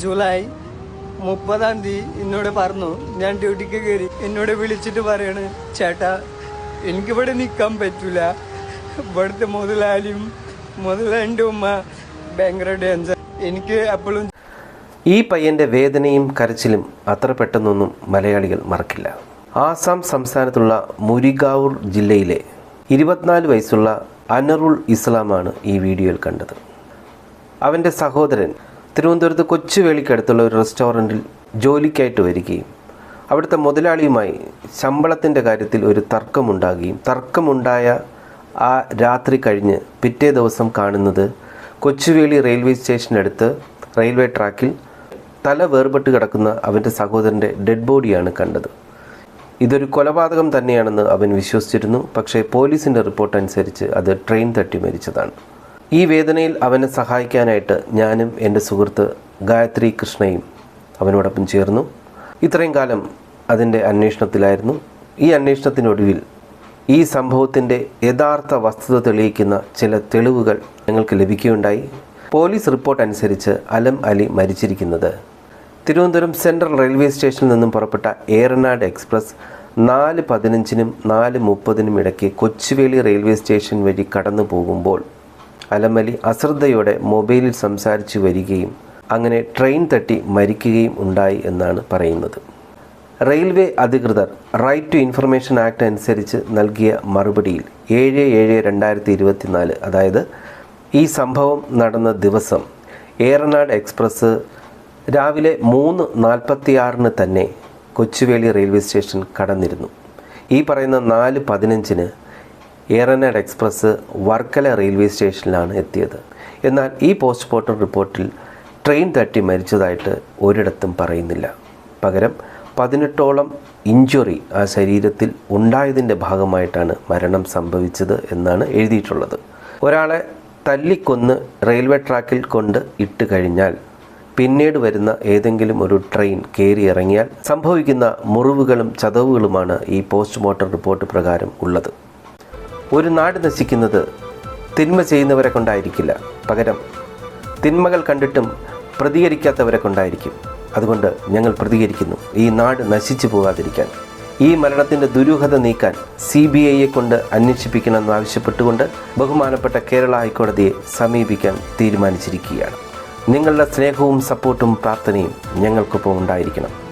July മുപ്പതാം തീയതി എന്നോട് പറഞ്ഞു ഞാൻ ഡ്യൂട്ടിക്ക് കയറി എന്നോട് വിളിച്ചിട്ട് പറയാണ് ചേട്ടാ എനിക്കിവിടെ നിൽക്കാൻ പറ്റൂല. ഇവിടുത്തെ മുതലാളിയും മുതലാളിന്റെ ഉമ്മ ഭയങ്കര ഡേഞ്ചർ എനിക്ക് അപ്പോഴും ഈ പയ്യന്റെ വേദനയും കരച്ചിലും അത്ര പെട്ടെന്നൊന്നും മലയാളികൾ മറക്കില്ല. ആസാം സംസ്ഥാനത്തുള്ള മുരിഗാവൂർ ജില്ലയിലെ ഇരുപത്തിനാല് വയസ്സുള്ള അനറുൾ ഇസ്ലാമാണ് ഈ വീഡിയോയിൽ കണ്ടത്. അവന്റെ സഹോദരൻ തിരുവനന്തപുരത്ത് കൊച്ചുവേളിക്കടുത്തുള്ള ഒരു റെസ്റ്റോറന്റിൽ ജോലിക്കായിട്ട് വരികയും അവിടുത്തെ മുതലാളിയുമായി ശമ്പളത്തിന്റെ കാര്യത്തിൽ ഒരു തർക്കമുണ്ടാകുകയും തർക്കമുണ്ടായ ആ രാത്രി കഴിഞ്ഞ് പിറ്റേ ദിവസം കാണുന്നത് കൊച്ചുവേളി റെയിൽവേ സ്റ്റേഷനടുത്ത് റെയിൽവേ ട്രാക്കിൽ തല വേർപെട്ട് കിടക്കുന്ന അവന്റെ സഹോദരന്റെ ഡെഡ് ബോഡിയാണ് കണ്ടത്. ഇതൊരു കൊലപാതകം തന്നെയാണെന്ന് അവൻ വിശ്വസിച്ചിരുന്നു. പക്ഷേ പോലീസിന്റെ റിപ്പോർട്ട് അനുസരിച്ച് അത് ട്രെയിൻ തട്ടി മരിച്ചതാണ്. ഈ വേദനയിൽ അവനെ സഹായിക്കാനായിട്ട് ഞാനും എന്റെ സുഹൃത്ത് ഗായത്രി കൃഷ്ണയും അവനോടൊപ്പം ചേർന്നു. ഇത്രയും കാലം അതിന്റെ അന്വേഷണത്തിലായിരുന്നു. ഈ അന്വേഷണത്തിനൊടുവിൽ ഈ സംഭവത്തിന്റെ യഥാർത്ഥ വസ്തുത തെളിയിക്കുന്ന ചില തെളിവുകൾ ഞങ്ങൾക്ക് ലഭിക്കുകയുണ്ടായി. പോലീസ് റിപ്പോർട്ട് അനുസരിച്ച് അലം അലി മരിച്ചിരിക്കുന്നത്. തിരുവനന്തപുരം സെൻട്രൽ റെയിൽവേ സ്റ്റേഷനിൽ നിന്നും പുറപ്പെട്ട ഏറനാട് എക്സ്പ്രസ് നാല് പതിനഞ്ചിനും നാല് മുപ്പതിനും ഇടയ്ക്ക് കൊച്ചുവേളി റെയിൽവേ സ്റ്റേഷൻ വഴി കടന്നു പോകുമ്പോൾ അലമലി അശ്രദ്ധയോടെ മൊബൈലിൽ സംസാരിച്ചു വരികയും അങ്ങനെ ട്രെയിൻ തട്ടി മരിക്കുകയും ഉണ്ടായി എന്നാണ് പറയുന്നത്. റെയിൽവേ അധികൃതർ റൈറ്റ് ടു ഇൻഫർമേഷൻ ആക്ട് അനുസരിച്ച് നൽകിയ മറുപടിയിൽ ഏഴ് ഏഴ് രണ്ടായിരത്തി ഇരുപത്തിനാല് അതായത് ഈ സംഭവം നടന്ന ദിവസം ഏറനാട് എക്സ്പ്രസ് രാവിലെ മൂന്ന് നാൽപ്പത്തിയാറിന് തന്നെ കൊച്ചുവേളി റെയിൽവേ സ്റ്റേഷൻ കടന്നിരുന്നു. ഈ പറയുന്ന നാല് പതിനഞ്ചിന് ഏറനാട് എക്സ്പ്രസ് വർക്കല റെയിൽവേ സ്റ്റേഷനിലാണ് എത്തിയത്. എന്നാൽ ഈ പോസ്റ്റ്മോർട്ടം റിപ്പോർട്ടിൽ ട്രെയിൻ തട്ടി മരിച്ചതായിട്ട് ഒരിടത്തും പറയുന്നില്ല. പകരം പതിനെട്ടോളം ഇഞ്ചുറി ആ ശരീരത്തിൽ ഉണ്ടായതിന്റെ ഭാഗമായിട്ടാണ് മരണം സംഭവിച്ചത് എന്നാണ് എഴുതിയിട്ടുള്ളത്. ഒരാളെ തല്ലിക്കൊന്ന് റെയിൽവേ ട്രാക്കിൽ കൊണ്ട് ഇട്ട് കഴിഞ്ഞാൽ പിന്നീട് വരുന്ന ഏതെങ്കിലും ഒരു ട്രെയിൻ കയറി ഇറങ്ങിയാൽ സംഭവിക്കുന്ന മുറിവുകളും ചതവുകളുമാണ് ഈ പോസ്റ്റ്മോർട്ടം റിപ്പോർട്ട് പ്രകാരം ഉള്ളത്. ഒരു നാട് നശിക്കുന്നത് തിന്മ ചെയ്യുന്നവരെ കൊണ്ടായിരിക്കില്ല. പകരം തിന്മകൾ കണ്ടിട്ടും പ്രതികരിക്കാത്തവരെ കൊണ്ടായിരിക്കും. അതുകൊണ്ട് ഞങ്ങൾ പ്രതികരിക്കുന്നു. ഈ നാട് നശിച്ചു പോകാതിരിക്കാൻ. ഈ മരണത്തിന്റെ ദുരൂഹത നീക്കാൻ സി ബി ഐയെ കൊണ്ട് അന്വേഷിപ്പിക്കണമെന്ന് ആവശ്യപ്പെട്ടുകൊണ്ട് ബഹുമാനപ്പെട്ട കേരള ഹൈക്കോടതിയെ സമീപിക്കാൻ തീരുമാനിച്ചിരിക്കുകയാണ്. നിങ്ങളുടെ സ്നേഹവും സപ്പോർട്ടും പ്രാർത്ഥനയും ഞങ്ങൾക്കൊപ്പം ഉണ്ടായിരിക്കണം.